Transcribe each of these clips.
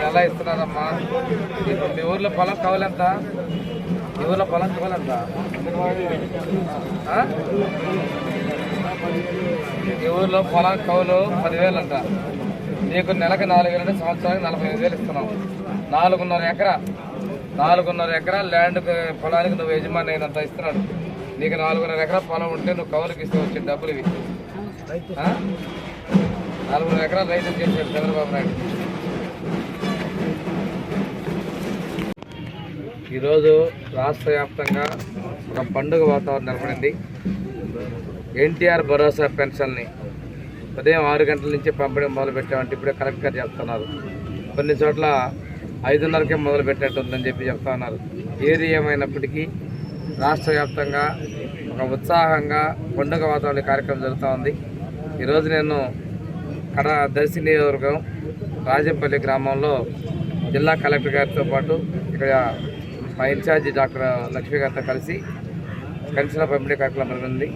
మీరు ఎలా ఇస్తున్నారమ్మా? ఇప్పుడు మీ ఊర్లో పొలం కావాలంత? మీ ఊర్లో పొలం కావాలంత? మీ ఊర్లో పొలం కవులు పదివేలు అంట నీకు నెలకు నాలుగు వేలు అంటే సంవత్సరానికి నలభై ఐదు వేలు ఇస్తున్నాం. నాలుగున్నర ఎకరా. నాలుగున్నర ఎకరా ల్యాండ్ పొలానికి నువ్వు యజమాని అయినంత ఇస్తున్నాడు. నీకు నాలుగున్నర ఎకరా పొలం ఉంటే నువ్వు కవులకు ఇస్తే వచ్చే డబ్బులు ఇవి. నాలుగున్నర ఎకరాలు రైతులు చేశాడు చంద్రబాబు నాయుడు. ఈరోజు రాష్ట్ర వ్యాప్తంగా ఒక పండుగ వాతావరణం నిలబడింది ఎన్టీఆర్ భరోసా పెన్షన్ని ఉదయం ఆరు గంటల నుంచి పంపిణీ మొదలు పెట్టామంటే ఇప్పుడే కలెక్టర్ గారు చెప్తున్నారు. కొన్ని చోట్ల ఐదున్నరకే మొదలు పెట్టినట్టు ఉందని చెప్పి చెప్తా ఉన్నారు. ఏది ఏమైనప్పటికీ రాష్ట్ర వ్యాప్తంగా ఒక ఉత్సాహంగా పండుగ వాతావరణ కార్యక్రమం జరుగుతూ ఉంది. ఈరోజు నేను కడ దర్శి నియోజకవర్గం రాజంపల్లి గ్రామంలో జిల్లా కలెక్టర్ గారితో పాటు ఇక్కడ మా ఇన్ఛార్జి డాక్టర్ లక్ష్మి గారితో కలిసి పెన్షన్ పంపిణీ కార్యక్రమం ఉంది.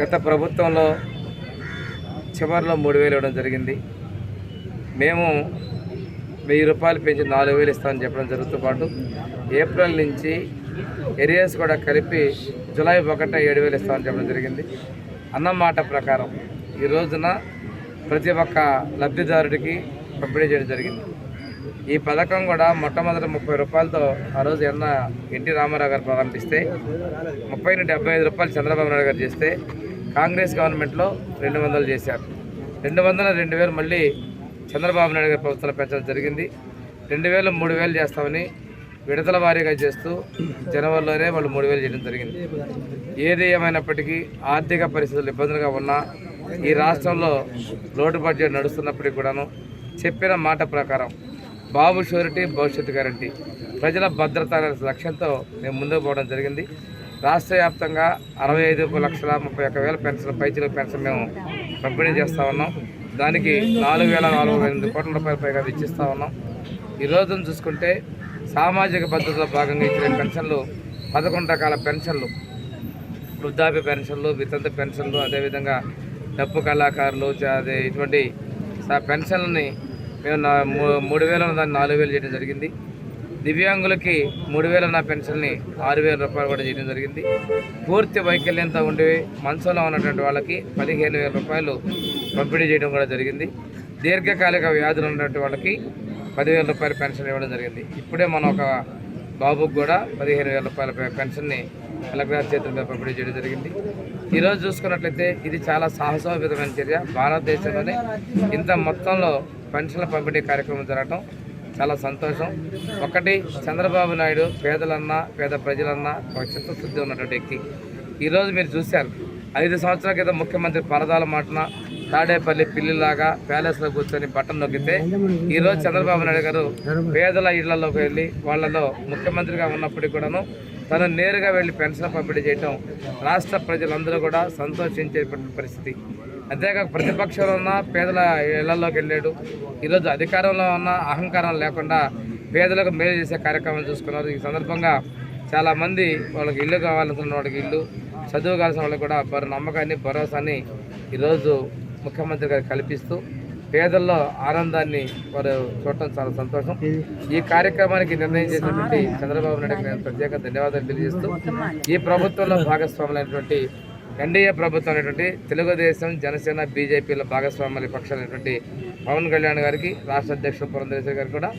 గత ప్రభుత్వంలో చివరిలో మూడు వేలు ఇవ్వడం జరిగింది. మేము వెయ్యి రూపాయలు పెంచి నాలుగు వేలు ఇస్తామని చెప్పడం జరుగుతూ పాటు ఏప్రిల్ నుంచి ఏరియాస్ కూడా కలిపి జూలై ఒకట ఏడు వేలు ఇస్తామని చెప్పడం జరిగింది. అన్నమాట ప్రకారం ఈ రోజున ప్రతి ఒక్క లబ్ధిదారుడికి పంపిణీ చేయడం జరిగింది. ఈ పథకం కూడా మొట్టమొదటి ముప్పై రూపాయలతో ఆ రోజు ఎన్న ఎన్టీ రామారావు గారు ప్రారంభిస్తే ముప్పై నుండి డెబ్బై ఐదు రూపాయలు చంద్రబాబు నాయుడు గారు చేస్తే కాంగ్రెస్ గవర్నమెంట్లో రెండు వందలు చేశారు. రెండు వందల రెండు వేలు మళ్ళీ చంద్రబాబు నాయుడు గారి ప్రభుత్వంలో పెంచడం జరిగింది. రెండు వేలు మూడు వేలు చేస్తామని విడతల వారీగా చేస్తూ జనవరిలోనే వాళ్ళు మూడు వేలు చేయడం జరిగింది. ఏది ఏమైనప్పటికీ ఆర్థిక పరిస్థితులు ఇబ్బందులుగా ఉన్నా ఈ రాష్ట్రంలో లోటు బడ్జెట్ నడుస్తున్నప్పటికీ కూడాను చెప్పిన మాట ప్రకారం బాబు షూరిటీ భవిష్యత్తు గ్యారంటీ. ప్రజల భద్రత అనే లక్ష్యంతో మేము ముందుకు పోవడం జరిగింది. రాష్ట్ర వ్యాప్తంగా అరవై ఐదు లక్షల ముప్పై ఒక్క వేల పెన్షన్ పైచీల పెన్షన్ మేము పంపిణీ చేస్తూ ఉన్నాం. దానికి నాలుగు వేల నాలుగు వందల ఎనిమిది కోట్ల రూపాయల పైగా ఇచ్చిస్తూ ఉన్నాం. ఈ రోజును చూసుకుంటే సామాజిక భద్రతలో భాగంగా ఇచ్చిన పెన్షన్లు పదకొండు రకాల పెన్షన్లు. వృద్ధాప్య పెన్షన్లు వితంత పెన్షన్లు అదేవిధంగా డప్పు కళాకారులు అదే ఇటువంటి పెన్షన్లని మేము నా- మూ- మూడు వేల దాన్ని నాలుగు వేలు చేయడం జరిగింది. దివ్యాంగులకి మూడు వేల నా పెన్షన్ని ఆరు వేల రూపాయలు కూడా చేయడం జరిగింది. పూర్తి వైకల్యంతో ఉండి మంచంలో ఉన్నటువంటి వాళ్ళకి పదిహేను వేల రూపాయలు పంపిణీ చేయడం కూడా జరిగింది. దీర్ఘకాలిక వ్యాధులు ఉన్నటువంటి వాళ్ళకి పదివేల రూపాయల పెన్షన్ ఇవ్వడం జరిగింది. ఇప్పుడే మనం ఒక బాబుకు కూడా పదిహేను వేల రూపాయల పెన్షన్ని కలెక్టర్ గారి చేతుల మీద పంపిణీ చేయడం జరిగింది. ఈరోజు చూసుకున్నట్లయితే ఇది చాలా సాహసోపేతమైన చర్య. భారతదేశంలోనే ఇంత మొత్తంలో పెన్షన్ల పంపిణీ కార్యక్రమం జరగటం చాలా సంతోషం. ఒకటి చంద్రబాబు నాయుడు పేదలన్నా పేద ప్రజలన్నా ఒక చిత్తశుద్ధి ఉన్నటువంటి వ్యక్తి. ఈరోజు మీరు చూశారు ఐదు సంవత్సరాల క్రితం ముఖ్యమంత్రి పరదాల మాటన తాడేపల్లి పిల్లిలాగా ప్యాలెస్లో కూర్చొని బట్టన్ నొక్కితే ఈరోజు చంద్రబాబు నాయుడు గారు పేదల ఇళ్ళలోకి వెళ్ళి వాళ్ళలో ముఖ్యమంత్రిగా ఉన్నప్పటికీ కూడాను తను నేరుగా వెళ్ళి పెన్షన్ పంపిణీ చేయటం రాష్ట్ర ప్రజలందరూ కూడా సంతోషించే పరిస్థితి. అంతేకాక ప్రతిపక్షంలో ఉన్న పేదల ఇళ్ళలోకి వెళ్ళాడు. ఈరోజు అధికారంలో ఉన్న అహంకారం లేకుండా పేదలకు మేలు చేసే కార్యక్రమం చూసుకున్నారు. ఈ సందర్భంగా చాలామంది వాళ్ళకి ఇల్లు కావాలనుకున్న వాళ్ళకి ఇల్లు చదువు కావాల్సిన వాళ్ళకి కూడా వారి నమ్మకాన్ని భరోసాని ఈరోజు ముఖ్యమంత్రి గారు కల్పిస్తూ పేదల్లో ఆనందాన్ని వారు చూడటం చాలా సంతోషం. ఈ కార్యక్రమానికి నిర్ణయం చేసినటువంటి చంద్రబాబు నాయుడు గారికి నేను ప్రత్యేక ధన్యవాదాలు తెలియజేస్తూ ఈ ప్రభుత్వంలో భాగస్వాములైనటువంటి ఎన్డీఏ ప్రభుత్వం అనేటువంటి తెలుగుదేశం జనసేన బీజేపీల భాగస్వామ్య పక్షాలైనటువంటి పవన్ కళ్యాణ్ గారికి రాష్ట్ర అధ్యక్షుడు పురంధరేశ్వరి గారికి కూడా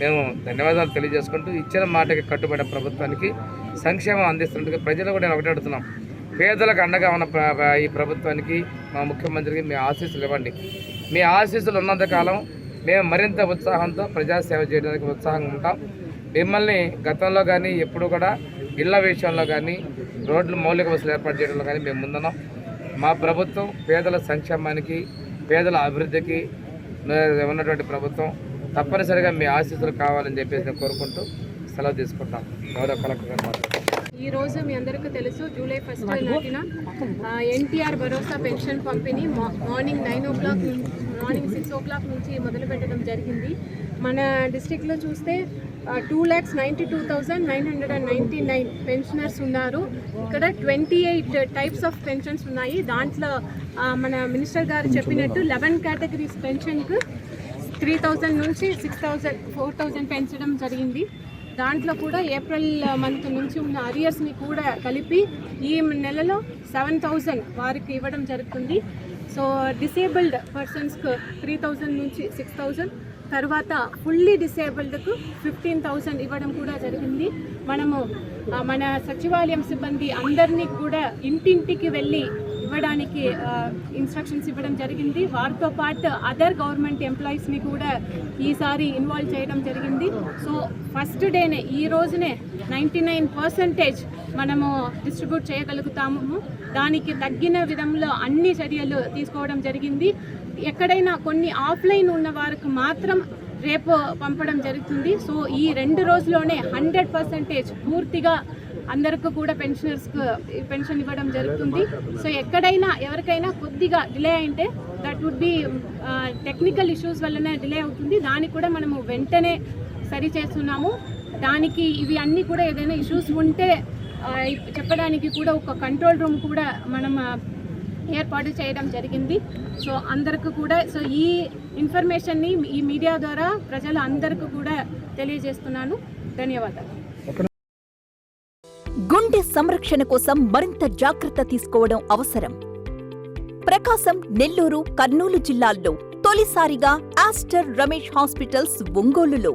మేము ధన్యవాదాలు తెలియజేసుకుంటూ ఇచ్చిన మాటకి కట్టుబడిన ప్రభుత్వానికి సంక్షేమం అందిస్తున్నట్టుగా ప్రజలు కూడా నేను ఒకటే అడుగుతున్నాం. పేదలకు అండగా ఉన్న ఈ ప్రభుత్వానికి మా ముఖ్యమంత్రికి మీ ఆశీస్సులు ఇవ్వండి. మీ ఆశీస్సులు ఉన్నంత కాలం మేము మరింత ఉత్సాహంతో ప్రజాసేవ చేయడానికి ఉత్సాహంగా ఉంటాం. మిమ్మల్ని గతంలో కానీ ఎప్పుడు కూడా ఇళ్ళ విషయంలో కానీ రోడ్లు మౌలిక వసతులు ఏర్పాటు చేయడంలో కానీ మేము ముందున్నాం. మా ప్రభుత్వం పేదల సంక్షేమానికి పేదల అభివృద్ధికి ఉన్నటువంటి ప్రభుత్వం తప్పనిసరిగా మీ ఆశీస్సులు కావాలని చెప్పేసి కోరుకుంటూ సెలవు తీసుకుంటాం. గౌరవ కలెక్టర్ గారు ఈ రోజు మీ అందరికీ తెలుసు జూలై ఫస్ట్ నాటిన ఎన్టీఆర్ భరోసా పెన్షన్ పంపిణీ morning nine o'clock morning six o'clock నుంచి మొదలు పెట్టడం జరిగింది. మన డిస్టిక్లో చూస్తే two lakhs ninety two thousand nine hundred and ninety nine pensioners ఉన్నారు. ఇక్కడ twenty eight types of pensions ఉన్నాయి. దాంట్లో మన మినిస్టర్ గారు చెప్పినట్టు లెవెన్ కేటగిరీస్ పెన్షన్కు త్రీ థౌజండ్ నుంచి సిక్స్ థౌజండ్ ఫోర్ థౌజండ్ పెంచడం జరిగింది. దాంట్లో కూడా ఏప్రిల్ మంత్ నుంచి ఉన్న అరియర్స్ని కూడా కలిపి ఈ నెలలో సెవెన్ థౌజండ్ వారికి ఇవ్వడం జరుగుతుంది. సో డిసేబుల్డ్ పర్సన్స్కు త్రీ థౌజండ్ నుంచి సిక్స్ థౌజండ్ తర్వాత ఫుల్లీ డిసేబుల్డ్కు ఫిఫ్టీన్ థౌజండ్ ఇవ్వడం కూడా జరిగింది. మనము మన సచివాలయం సిబ్బంది అందరినీ కూడా ఇంటింటికి వెళ్ళి ఇవ్వడానికి ఇన్స్ట్రక్షన్స్ ఇవ్వడం జరిగింది. వారితో పాటు అదర్ గవర్నమెంట్ ఎంప్లాయీస్ని కూడా ఈసారి ఇన్వాల్వ్ చేయడం జరిగింది. సో ఫస్ట్ డేనే ఈ రోజునే నైంటీ నైన్ పర్సెంటేజ్ మనము డిస్ట్రిబ్యూట్ చేయగలుగుతాము. దానికి తగ్గిన విధంలో అన్ని చర్యలు తీసుకోవడం జరిగింది. ఎక్కడైనా కొన్ని ఆఫ్లైన్ ఉన్న వారికి మాత్రం రేపు పంపడం జరుగుతుంది. సో ఈ రెండు రోజుల్లోనే హండ్రెడ్ పర్సెంటేజ్ పూర్తిగా అందరికీ కూడా పెన్షనర్స్కు పెన్షన్ ఇవ్వడం జరుగుతుంది. సో ఎక్కడైనా ఎవరికైనా కొద్దిగా delay అయింటే that would be technical issues వల్లనే డిలే అవుతుంది. దానికి కూడా మనము వెంటనే సరి చేస్తున్నాము. దానికి ఇవి అన్నీ కూడా ఏదైనా ఇష్యూస్ ఉంటే చెప్పడానికి కూడా ఒక కంట్రోల్ రూమ్ కూడా మనం ఏర్పాటు చేయడం జరిగింది. సో అందరికీ కూడా సో ఈ ఇన్ఫర్మేషన్ని ఈ మీడియా ద్వారా ప్రజలు అందరికీ కూడా తెలియజేస్తున్నాను. ధన్యవాదాలు. గుండె సంరక్షణ కోసం మరింత జాగ్రత్త తీసుకోవడం అవసరం. ప్రకాశం నెల్లూరు కర్నూలు జిల్లాల్లో తొలిసారిగా ఆస్టర్ రమేష్ హాస్పిటల్స్ ఒంగోలులో.